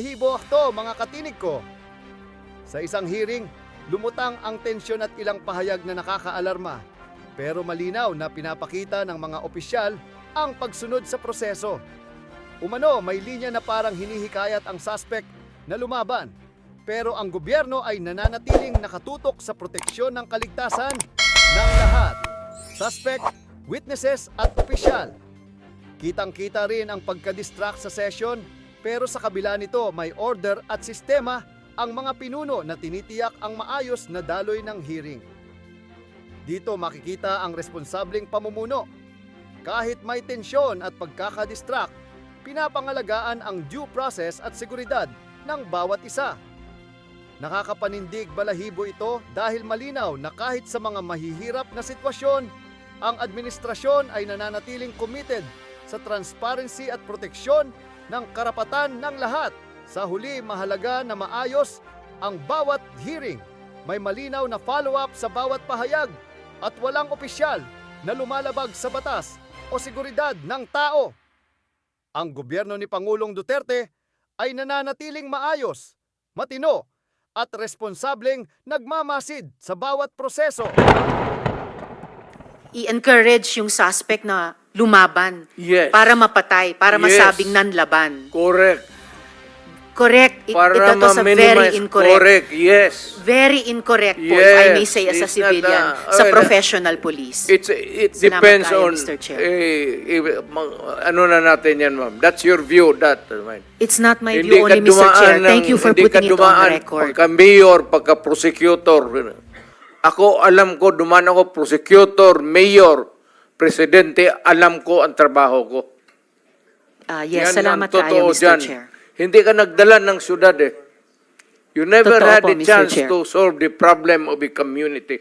balahibo to mga katinig ko. Sa isang hearing, lumutang ang tensyon at ilang pahayag na nakakaalarma. Pero malinaw na pinapakita ng mga opisyal ang pagsunod sa proseso. Umano, may linya na parang hinihikayat ang suspect na lumaban. Pero ang gobyerno ay nananatiling nakatutok sa proteksyon ng kaligtasan ng lahat. Suspect, witnesses at opisyal. Kitang-kita rin ang pagka-distract sa session pero sa kabila nito may order at sistema ang mga pinuno na tinitiyak ang maayos na daloy ng hearing. Dito makikita ang responsableng pamumuno. Kahit may tensyon at pagkakadistract, pinapangalagaan ang due process at seguridad ng bawat isa. Nakakapanindig balahibo ito dahil malinaw na kahit sa mga mahihirap na sitwasyon, ang administrasyon ay nananatiling committed sa transparency at proteksyon ng karapatan ng lahat. Sa huli, mahalaga na maayos ang bawat hearing. May malinaw na follow-up sa bawat pahayag at walang opisyal na lumalabag sa batas o seguridad ng tao. Ang gobyerno ni Pangulong Duterte ay nananatiling maayos, matino at responsableng nagmamasid sa bawat proseso. i-encourage yung suspect na lumaban Yes. para mapatay, para Yes. masabing nanlaban. Correct. Correct. It, Para ito to sa very ma-minimize. incorrect. Correct, yes. Very incorrect po, if I may say as a civilian, uh, sa professional police. It's, it Salamat depends tayo, on, Mr. Chair. eh, eh, ano na natin yan, ma'am. That's your view, that. uh, ma'am. It's not my Hindi view only, Mr. Chair. dumaan Thank you ng- for putting it on the record. Pagka-mayor, pagka-prosecutor. Ako, alam ko, dumaan ako prosecutor, mayor, presidente, alam ko ang trabaho ko. Ah, yes, Yan salamat kayo, Mr. dyan. Chair. Hindi ka nagdala ng syudad eh. You never Totoo had po, a Mr. chance Chair. to solve the problem of a community.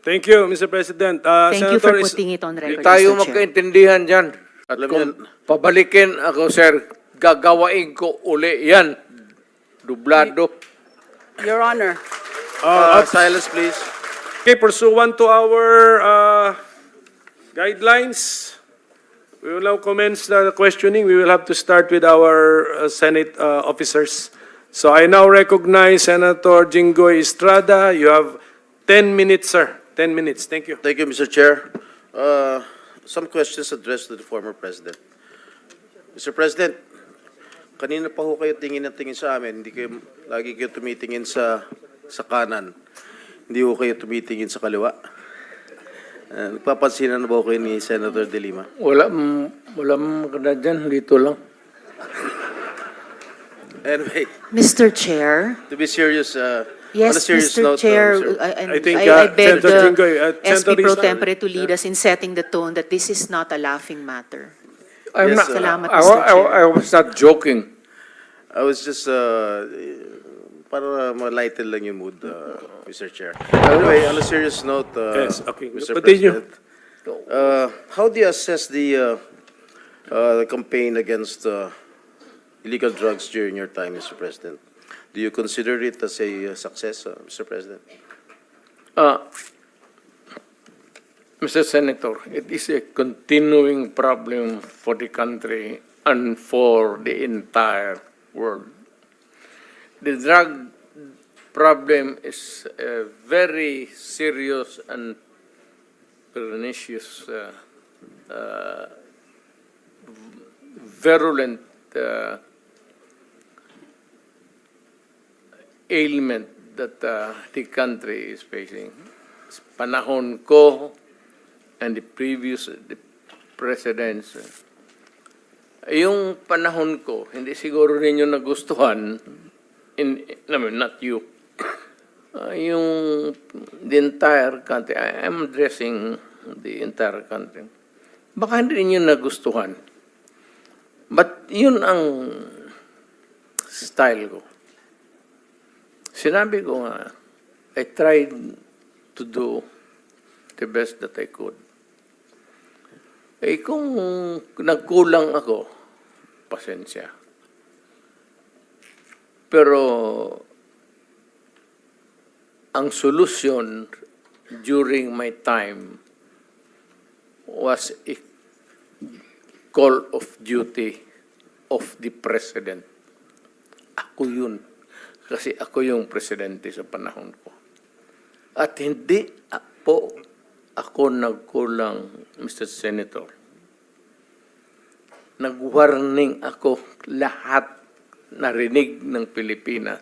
Thank you, Mr. President. Uh, Thank you for Senator is- putting it on record, tayo Mr. Chair. magkaintindihan dyan. Alam Kung pabalikin ako, sir, gagawain ko uli yan. Dublado. Your Honor. Uh, Uh, silence, please. Okay, pursuant to our uh, guidelines, we will now commence the questioning. We will have to start with our uh, Senate uh, officers. So I now recognize Senator Jinggoy Estrada. You have 10 minutes, sir. 10 minutes. Thank you. Thank you, Mr. Chair. Uh, Some questions addressed to the former president. Mr. President, kanina pa ho kayo tingin na tingin sa amin. Hindi kayo, lagi kayo tumitingin sa, sa kanan. Hindi ho kayo tumitingin sa kaliwa. Uh, nagpapansinan na ba kayo ni Senator De Lima? Wala, mm, wala maganda dyan. Dito lang. Anyway, Mr. Chair? to be serious, uh, Yes, serious Mr. note, uh, Chair, Mr. I, I- I think, I- I uh, beg Senator the Jinggoy, uh, SP Pro. Tempore to lead us in setting the tone that this is not a laughing matter. I'm Yes, not. Salamat, I, wa- I, Chair. I was not joking. I was just, uh, para ma-lighten lang yung mood, uh, Mr. Chair. Anyway, on a serious note, uh, Yes, okay. Mr. Continue. President, uh, how do you assess the, uh, uh, the campaign against, uh, illegal drugs during your time, Mr. President? Do you consider it as a uh, success, uh, Mr. President? Uh, Mr. Senator, it is a continuing problem for the country and for the entire world. The drug problem is a very serious and pernicious, uh, uh, virulent uh, ailment that uh, the country is facing. Panahon ko and the previous the presidents, yung panahon ko, hindi siguro ninyo nagustuhan, in, I mean, not you, uh, yung the entire country, I am addressing the entire country. Baka hindi ninyo nagustuhan. But yun ang style ko. Sinabi ko nga, I tried to do the best that I could. Eh kung nagkulang ako, pasensya. Pero ang solusyon during my time was a call of duty of the president. ako yun. Kasi ako yung presidente sa panahon ko. At hindi po ako nagkulang, Mr. Senator. Nag-warning ako lahat narinig ng Pilipinas.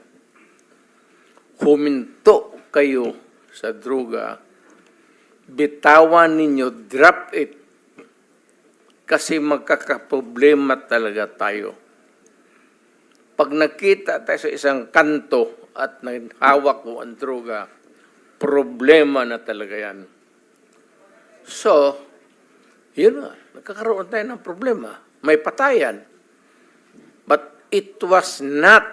Huminto kayo sa droga. Bitawan ninyo, drop it. Kasi magkakaproblema talaga tayo. Pag nakita tayo sa isang kanto at hawak mo ang droga, problema na talaga yan. So, yun nga, nagkakaroon tayo ng problema. May patayan. But it was not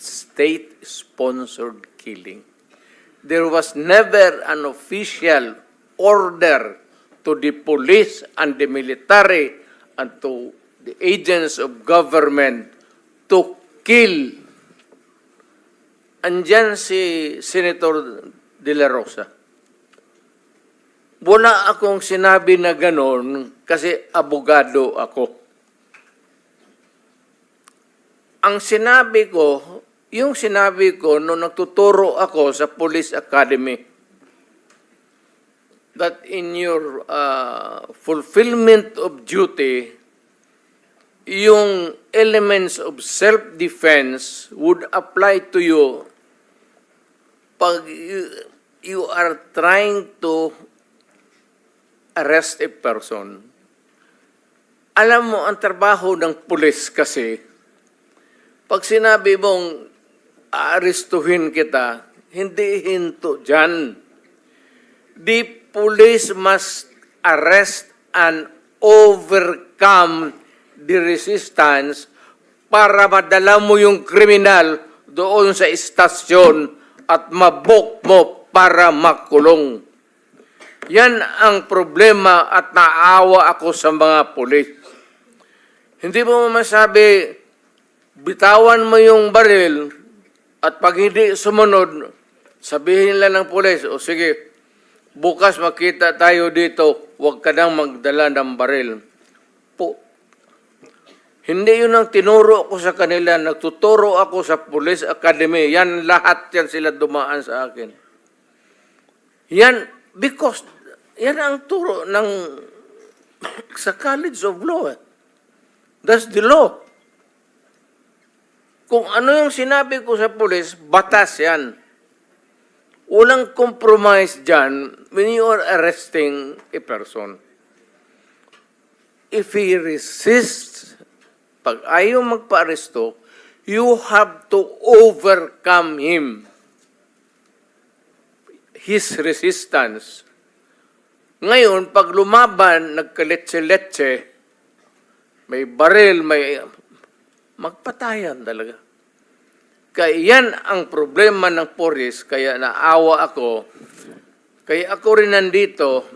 state-sponsored killing. There was never an official order to the police and the military and to the agents of government to kill. Andyan si Senator De La Rosa. Wala akong sinabi na ganon kasi abogado ako. Ang sinabi ko, yung sinabi ko nung nagtuturo ako sa Police Academy, that in your uh, fulfillment of duty, yung elements of self-defense would apply to you pag you, are trying to arrest a person. Alam mo, ang trabaho ng pulis kasi, pag sinabi mong aarestuhin kita, hindi hinto dyan. The police must arrest and overcome the resistance para madala mo yung kriminal doon sa istasyon at mabok mo para makulong. Yan ang problema at naawa ako sa mga pulis. Hindi mo masabi, bitawan mo yung baril at pag hindi sumunod, sabihin lang ng pulis, o sige, bukas makita tayo dito, huwag ka nang magdala ng baril. Po, hindi yun ang tinuro ko sa kanila. Nagtuturo ako sa Police Academy. Yan, lahat yan sila dumaan sa akin. Yan, because, yan ang turo ng, sa College of Law. eh. That's the law. Kung ano yung sinabi ko sa police, batas yan. Walang compromise dyan when you are arresting a person. If he resists, pag ayaw magpa-aresto, you have to overcome him. His resistance. Ngayon, pag lumaban, nagkaletse-letse, may baril, may... Magpatayan talaga. Kaya yan ang problema ng Poris, kaya naawa ako. Kaya ako rin nandito,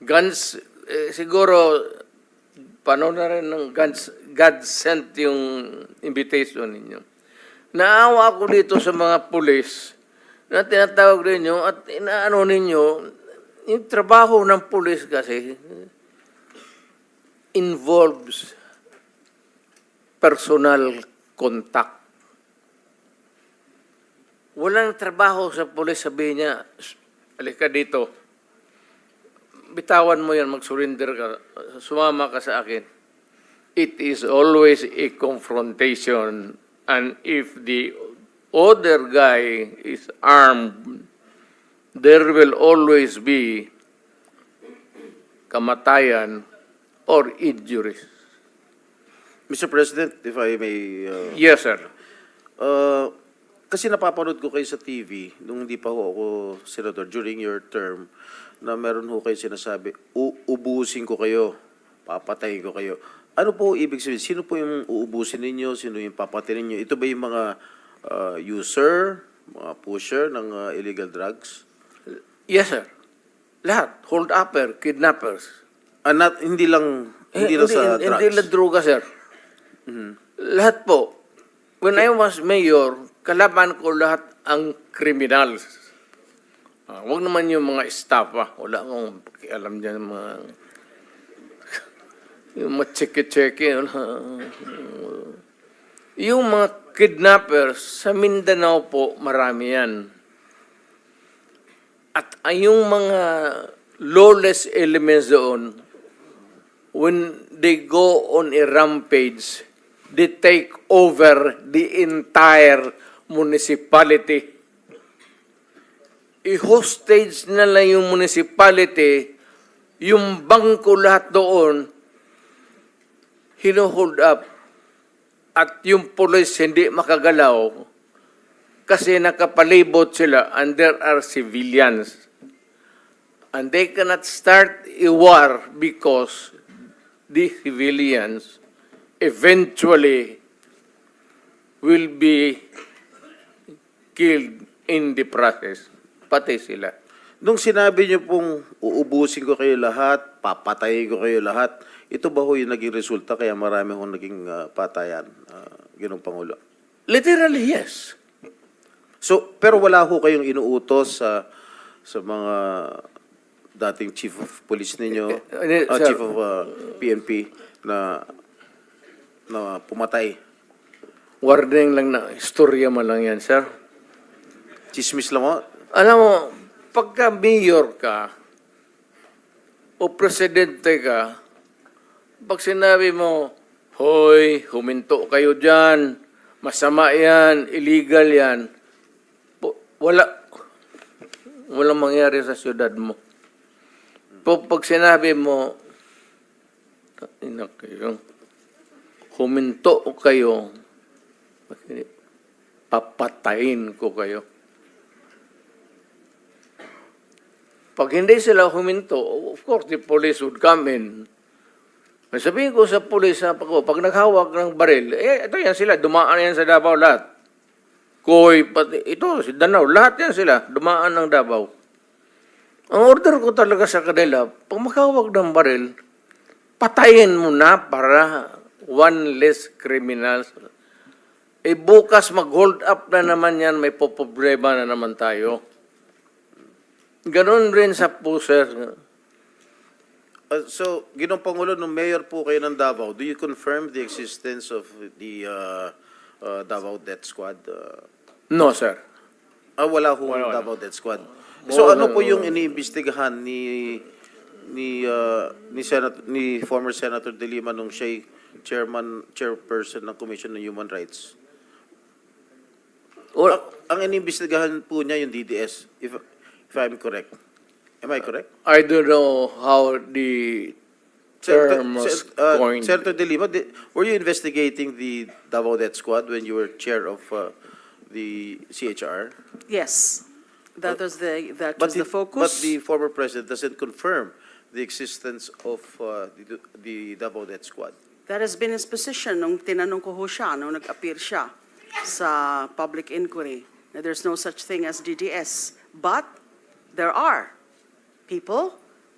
guns, eh, siguro, paano na rin ng God's, God sent yung invitation ninyo. Naawa ako dito sa mga pulis na tinatawag ninyo at inaano ninyo, yung trabaho ng pulis kasi involves personal contact. Walang trabaho sa pulis, sabihin niya, "Shh, halika dito. Bitawan mo yan, mag-surrender ka, sumama ka sa akin. It is always a confrontation. And if the other guy is armed, there will always be kamatayan or injuries. Mr. President, if I may, uh, Yes, sir. uh, kasi napapanood ko kayo sa TV, nung hindi pa ho ako senador, during your term, na meron ho kayo sinasabi, uubusin ko kayo, papatayin ko kayo. Ano po ibig sabihin? Sino po yung uubusin ninyo? Sino yung papatayin ninyo? Ito ba yung mga uh, user, mga pusher ng uh, illegal drugs? Yes, sir. Lahat. Hold-upper, kidnappers. Ah, not, hindi lang, hindi lang sa drugs. Hindi lang droga, sir. Lahat po. When I was mayor, kalaban ko lahat ang criminals. Ah, wag naman yung mga staff, ah. Wala akong pakialam dyan, mga... yung mga cheke-cheke. wala. Yung mga kidnappers sa Mindanao po, marami yan. At yung mga lawless elements doon, when they go on a rampage, they take over the entire municipality. I-hostage na lang yung municipality, yung bangko lahat doon, hino-hold up at yung police hindi makagalaw kasi nakapalibot sila and there are civilians. And they cannot start a war because the civilians eventually will be killed in the process. Pati sila. Nung sinabi niyo pong uubusin ko kayo lahat, papatayin ko kayo lahat, ito ba ho yung naging resulta kaya marami hong naging ah, patayan, uh, Ginong Pangulo? Literally, yes. So, pero wala ho kayong inuutos sa sa mga dating chief of police ninyo, sir. chief of ah, PNP na na pumatay. Warning lang na, istorya man lang yan, sir. Chismis lang ho. Alam mo, pagka mayor ka o presidente ka, pag sinabi mo, Hoy, huminto kayo dyan, masama yan, illegal yan, wala, walang mangyari sa syudad mo. Pag, pag sinabi mo, kayo, huminto kayo, papatayin ko kayo. Pag hindi sila huminto, of course, the police would come in. May Sabihin ko sa police, sa pag, pag naghawak ng baril, eh, ito yan sila, dumaan yan sa Davao lahat. Koy, pati, ito, si Danao, lahat yan sila, dumaan ng Davao. Ang order ko talaga sa kanila, pag makahawak ng baril, patayin mo na para one less criminals. Eh bukas mag-hold up na naman yan, may poproblema na naman tayo. Ganon rin sa puser. Uh, so, Ginong Pangulo, nung mayor po kayo ng Davao, do you confirm the existence of the uh, uh, Davao Death Squad? Uh, No, sir. ah, wala ho Wala, wala. Davao Death Squad. So, Wala, ano po yung iniimbestigahan ni ni uh, ni Senat ni former Senator De Lima nung siya chairman chairperson ng Commission on Human Rights? Well, Ang, ang iniimbestigahan po niya yung DDS if if I'm correct. Am I correct? I don't know how the Senator, term was uh, coined. Senator De Lima, di- were you investigating the Davao Death Squad when you were chair of uh, the CHR? Yes, that was the, that was the the- focus. But the former president doesn't confirm the existence of uh, the, the Davao Death Squad. That has been his position nung tinanong ko ho siya, nung nag-appear siya sa public inquiry, na there's no such thing as DDS. But there are people,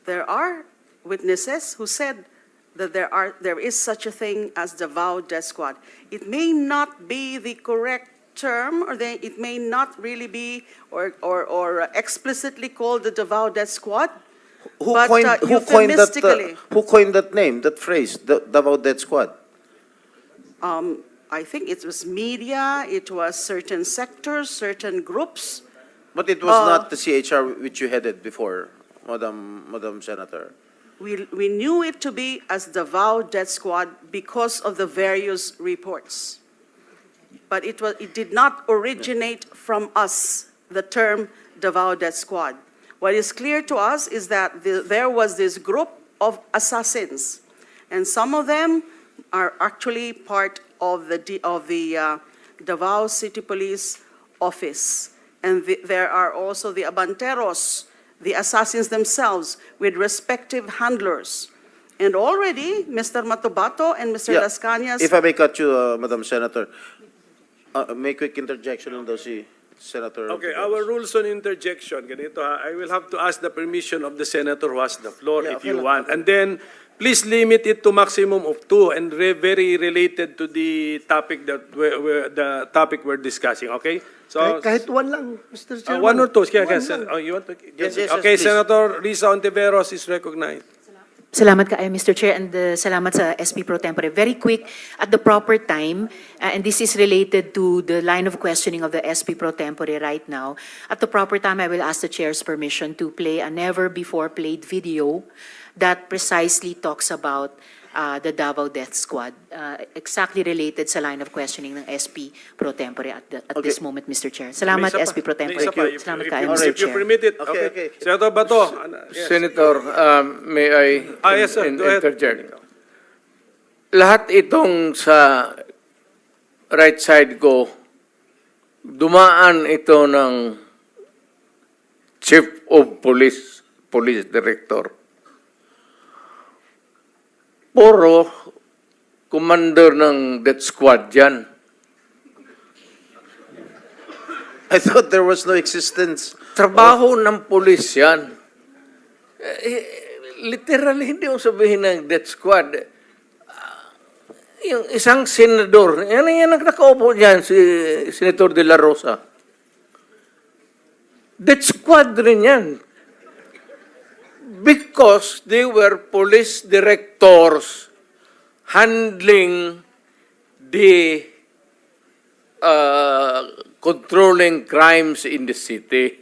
there are witnesses who said that there are, there is such a thing as Davao Death Squad. It may not be the correct term, or they, it may not really be, or, or, or explicitly called the Davao Death Squad, Who But, coined, uh, who coined that, euphemistically- uh, who coined that name, that phrase, the Davao Death Squad? um, I think it was media, it was certain sectors, certain groups. But it was Uh, not the CHR which you headed before, Madam, Madam Senator. We, we knew it to be as Davao Death Squad because of the various reports. But it was, it did not originate from us, the term Davao Death Squad. What is clear to us is that the, there was this group of assassins, and some of them are actually part of the, D- of the uh, Davao City Police Office. And the- there are also the Abanteros, the assassins themselves, with respective handlers. And already, Mr. Matubato and Mr. Yeah. Las Cañas. If I may cut you, uh, Madam Senator, uh, may quick interjection daw si Senator. Okay, our rules on interjection, ganito ha, I will have to ask the permission of the senator who has the floor Yeah, if okay you lang. want. And then, please limit it to maximum of two and re- very related to the topic that, we're- we're- the topic we're discussing, okay? So, Kahit, kahit one lang, Mr. uh, Chairman. one or two, yes, lang. oh, you want to? Yes, yes, yes, Okay, please. Senator Risa Ontiveros is recognized. Salamat ka, Mr. Chair, and uh, salamat sa SP Pro Tempore. Very quick, at the proper time, uh, and this is related to the line of questioning of the SP Pro Tempore right now. At the proper time, I will ask the Chair's permission to play a never-before-played video that precisely talks about uh, the Davao Death Squad, uh, exactly related sa line of questioning ng SP Pro Tempore at, the- at this Okay. moment, Mr. Chair. Salamat, pa. SP Pro Tempore. pa. If- Salamat if ka, you- Mr. If you Chair. permit it, Okay, okay. okay. Senator Bato. ano, yes. Senator, um, may I Ah, yes, sir. in- interject? Lahat itong sa right side ko, dumaan ito ng Chief of Police, Police Director. Puro commander ng death squad yan. I thought there was no existence. Trabaho ng pulis yan. Eh, literally, hindi mo sabihin ng death squad. Ah, yung isang senador, yan yan ang nakaupo dyan, si Senator De La Rosa. Death squad rin yan. Because they were police directors handling the uh, controlling crimes in the city.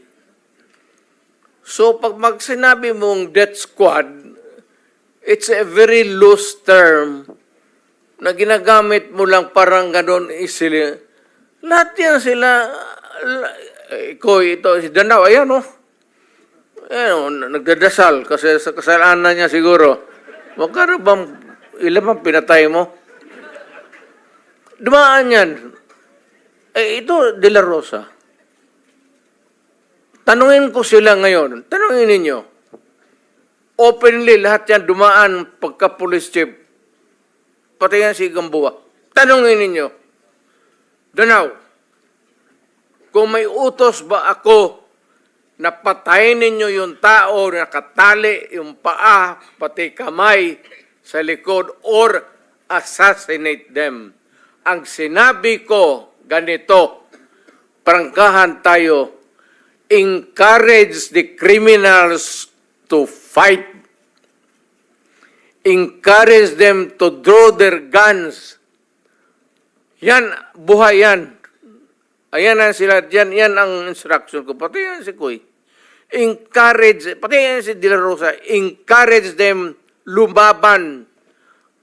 So pag mag sinabi mong death squad, it's a very loose term na ginagamit mo lang parang ganon isili. Lahat yan sila, la- ko ito, si Danaw, ayan o. Ayan o, nagdadasal kasi sa kasalanan niya siguro. Magkano bang, ilan bang pinatay mo? Dumaan yan. Eh, ito, De La Rosa. Tanungin ko sila ngayon. Tanungin ninyo. Openly, lahat yan dumaan pagka police chief. Pati yan si Gamboa. Tanungin ninyo. Danaw, kung may utos ba ako na patayin ninyo yung tao na nakatali yung paa, pati kamay sa likod, or assassinate them. Ang sinabi ko, ganito, prangkahan tayo, encourage the criminals to fight. Encourage them to draw their guns. Yan, buhay yan. Ayan na sila, yan, yan ang instruction ko. Pati yan si Kuy. Encourage, pati yan si De La Rosa, encourage them lumaban.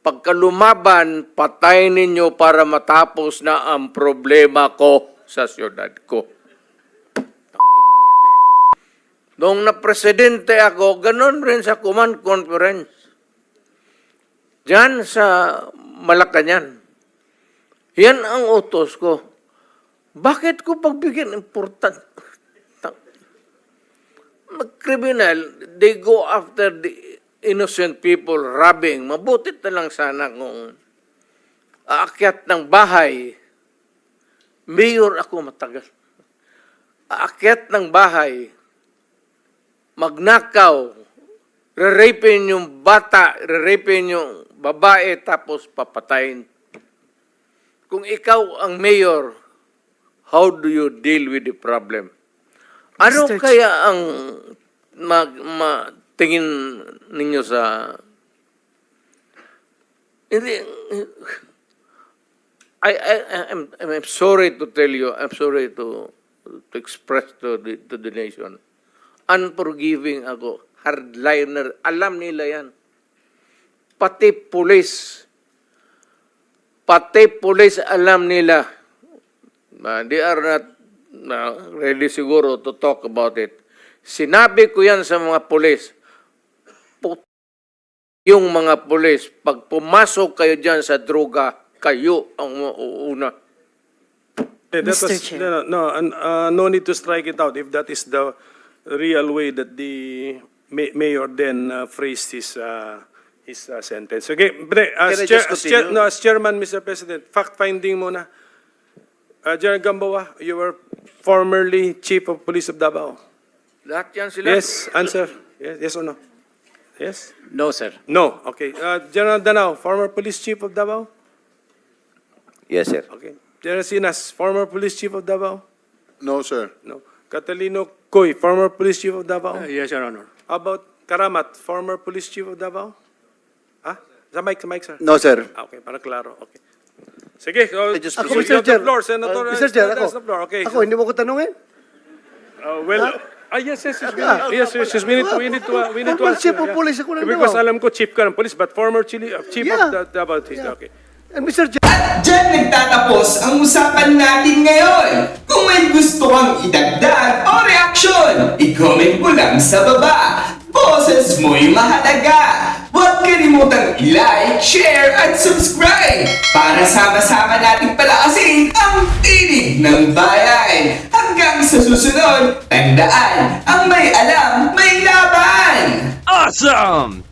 Pagka lumaban, patayin ninyo para matapos na ang problema ko sa siyudad ko. Noong na-presidente ako, ganon rin sa command conference. Diyan sa Malacanang. Yan ang utos ko. Bakit ko pagbigyan important? Mag-criminal, they go after the innocent people robbing. Mabutit na lang sana kung aakyat ng bahay. Mayor ako matagal. Aakyat ng bahay, magnakaw, re-rapin yung bata, re-rapin yung babae, tapos papatayin. Kung ikaw ang mayor, how do you deal with the problem? Ano Mr. Kaya ang mag, ma, tingin ninyo sa... Hindi, I, I, I'm, I'm sorry to tell you, I'm sorry to, to express to the, to the nation. Unforgiving ako, hardliner, alam nila yan. Pati pulis, pati pulis alam nila. Uh, they are not uh, ready siguro to talk about it. Sinabi ko yan sa mga pulis. Put- yung mga pulis, pag pumasok kayo dyan sa droga, kayo ang mauuna. Eh, that Mr. was- Chair. No, no, and, uh, no need to strike it out if that is the real way that the ma- mayor then uh, phrased his, uh, his uh, sentence. Okay, but uh, as, chair, as, chair, no, as chairman, Mr. President, fact-finding muna. Uh, General Gamboa, you were formerly chief of police of Davao. Lahat yan sila. Yes, answer. Yes, yes or no? Yes? No, sir. No, okay. Uh, General Danao, former police chief of Davao? Yes, sir. Okay. General Sinas, former police chief of Davao? No, sir. No. Catalino Coy, former police chief of Davao? Yes, Your Honor. How about Karamat, former police chief of Davao? Ah, sa mic, sa mic, sir. No, sir. Ah, Okay, para klaro. Okay. Sige, so, I just- you Ako, have Mr. the Chair. floor, Senator. Uh, Mr. Chair, has the floor. Okay. Ako, hindi mo ko tanungin. Uh, well, ah, yes, yes, yes, we need, yes, yes, yes, we need to, we need to, uh, we need to Former ask chief you, of police ako ng Because Davao. alam ko chief ka ng police, but former chief, chief Yeah. of the Davao Police. Yeah. Okay. And Mr. Chair, At dyan nagtatapos ang usapan natin ngayon. Kung may gusto kang idagdag o reaksyon, i-comment mo lang sa baba. Boses mo'y mahalaga. Huwag kalimutang i-like, share, at subscribe para sama-sama nating palakasin ang tinig ng bayan. Hanggang sa susunod, tandaan, ang may alam, may laban! Awesome!